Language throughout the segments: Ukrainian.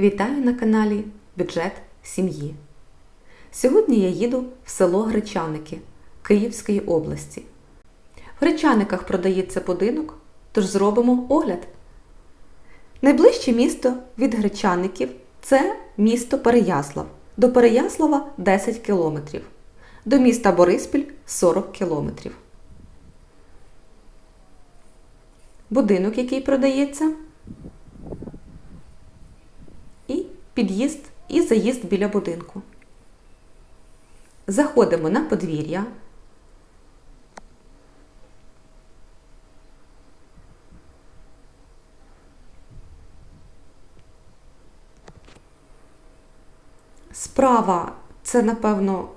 Вітаю на каналі Бюджет сім'ї. Сьогодні я їду в село Гречаники Київської області. В Гречаниках продається будинок, тож зробимо огляд. Найближче місто від Гречаників це місто Переяслав. До Переяслава 10 кілометрів. До міста Бориспіль 40 кілометрів. Будинок, який продається, і під'їзд і заїзд біля будинку. Заходимо на подвір'я. Справа це, напевно,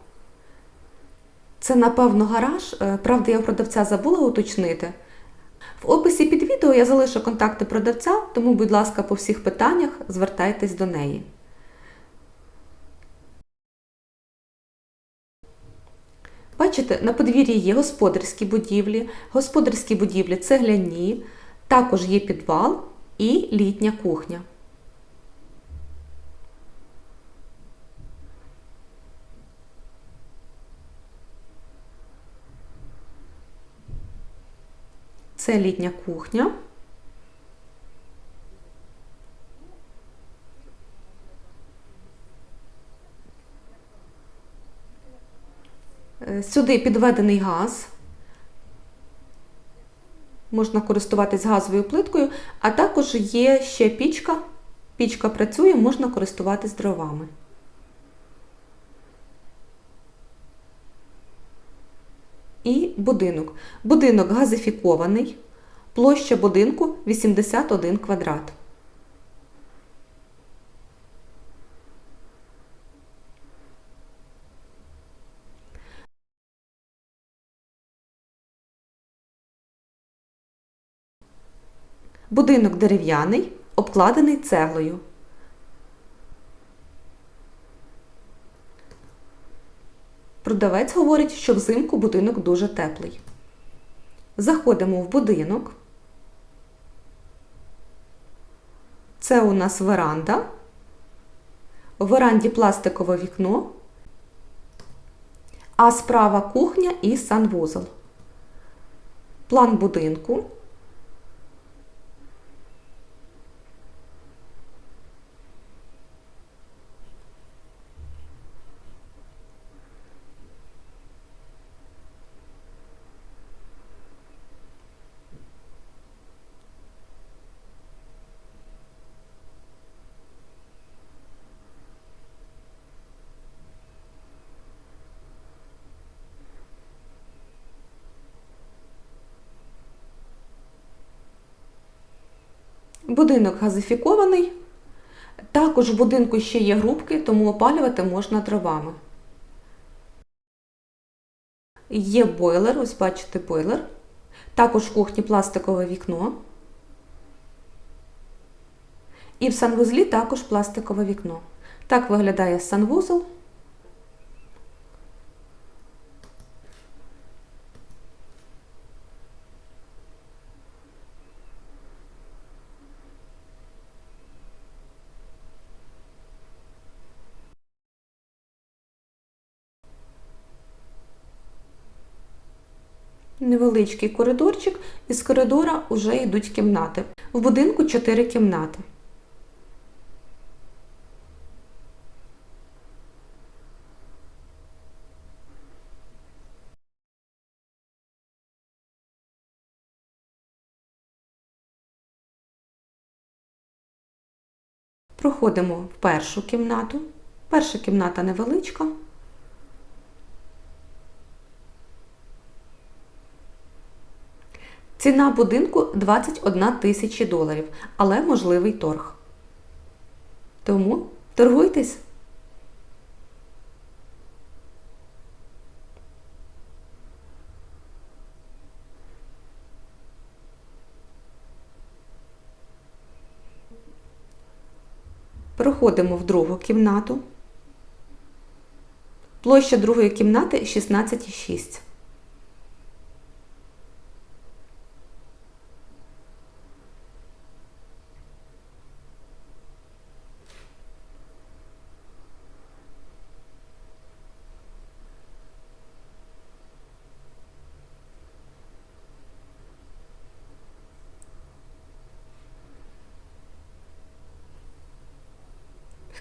це, напевно, гараж. Е, Правда, я продавця забула уточнити. В описі під відео я залишу контакти продавця, тому, будь ласка, по всіх питаннях звертайтесь до неї. Бачите, на подвір'ї є господарські будівлі, господарські будівлі цегляні, також є підвал і літня кухня. Це літня кухня. Сюди підведений газ. Можна користуватись газовою плиткою, а також є ще пічка. Пічка працює, можна користуватись дровами. І будинок. Будинок газифікований. Площа будинку 81 квадрат. Будинок дерев'яний, обкладений цеглою. Продавець говорить, що взимку будинок дуже теплий. Заходимо в будинок. Це у нас веранда. У веранді пластикове вікно, а справа кухня і санвузол. План будинку. Будинок газифікований. Також в будинку ще є грубки, тому опалювати можна дровами. Є бойлер, ось бачите бойлер. Також в кухні пластикове вікно. І в санвузлі також пластикове вікно. Так виглядає санвузол. Невеличкий коридорчик, із коридора вже йдуть кімнати. В будинку 4 кімнати. Проходимо в першу кімнату. Перша кімната невеличка. Ціна будинку 21 тисячі доларів, але можливий торг. Тому торгуйтесь. Проходимо в другу кімнату. Площа другої кімнати 16,6.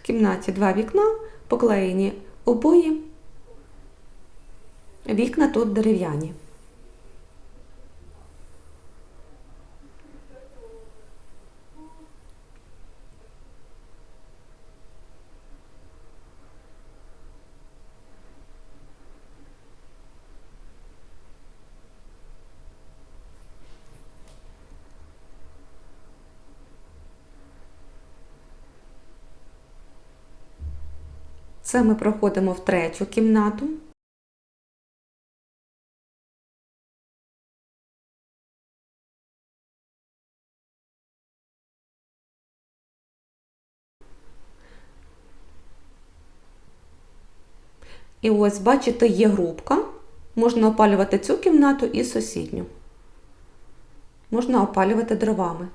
Кімнаті два вікна, поклеєні обої. Вікна тут дерев'яні. Це ми проходимо в третю кімнату. І ось, бачите, є грубка. Можна опалювати цю кімнату і сусідню. Можна опалювати дровами.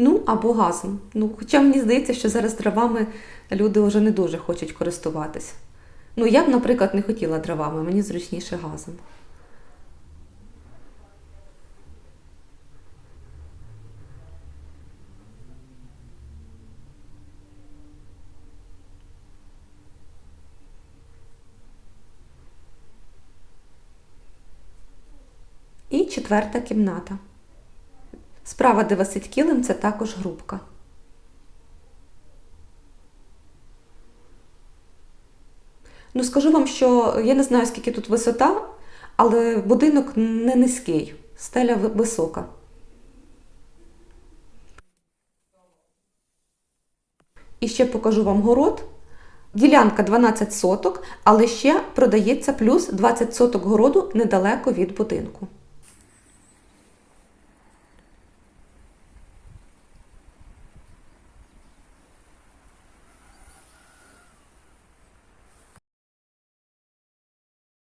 Ну, або газом. Ну, хоча мені здається, що зараз дровами люди вже не дуже хочуть користуватися. Ну, я б, наприклад, не хотіла дровами, мені зручніше газом. І четверта кімната. Справа, де висить це також грубка. Ну, скажу вам, що я не знаю, скільки тут висота, але будинок не низький, стеля висока. І ще покажу вам город. Ділянка 12 соток, але ще продається плюс 20 соток городу недалеко від будинку.